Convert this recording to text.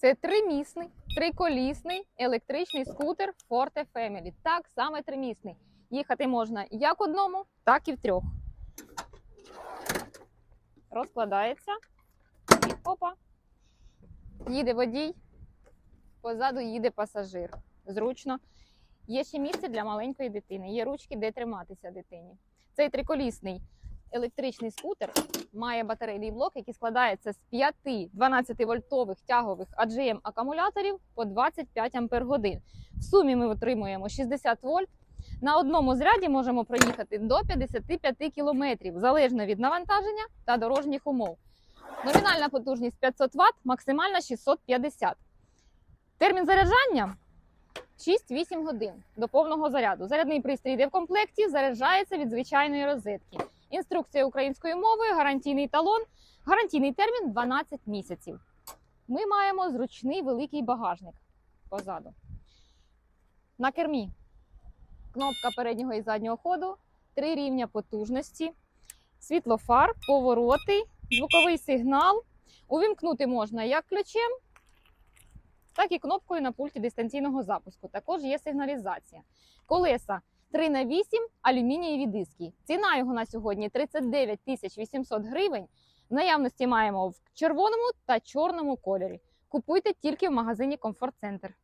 Це тримісний, триколісний електричний скутер Forte Family. Так, саме тримісний. Їхати можна як одному, так і в трьох. Розкладається. І опа. Їде водій, позаду їде пасажир. Зручно. Є ще місце для маленької дитини. Є ручки, де триматися дитині. Цей триколісний електричний скутер має батарейний блок, який складається з 5 12-вольтових тягових AGM акумуляторів по 25 ампер годин. В сумі ми отримуємо 60 вольт. На одному зряді можемо проїхати до 55 кілометрів, залежно від навантаження та дорожніх умов. Номінальна потужність 500 Вт, максимальна 650. Термін заряджання 6-8 годин до повного заряду. Зарядний пристрій йде в комплекті, заряджається від звичайної розетки. Інструкція українською мовою, гарантійний талон, гарантійний термін 12 місяців. Ми маємо зручний великий багажник позаду. На кермі кнопка переднього і заднього ходу, три рівня потужності, світлофар, повороти, звуковий сигнал. Увімкнути можна як ключем, так і кнопкою на пульті дистанційного запуску. Також є сигналізація. Колеса 3 на 8 алюмінієві диски. Ціна його на сьогодні 39 тисяч 800 гривень. Наявності маємо в червоному та чорному кольорі. Купуйте тільки в магазині Комфорт Центр.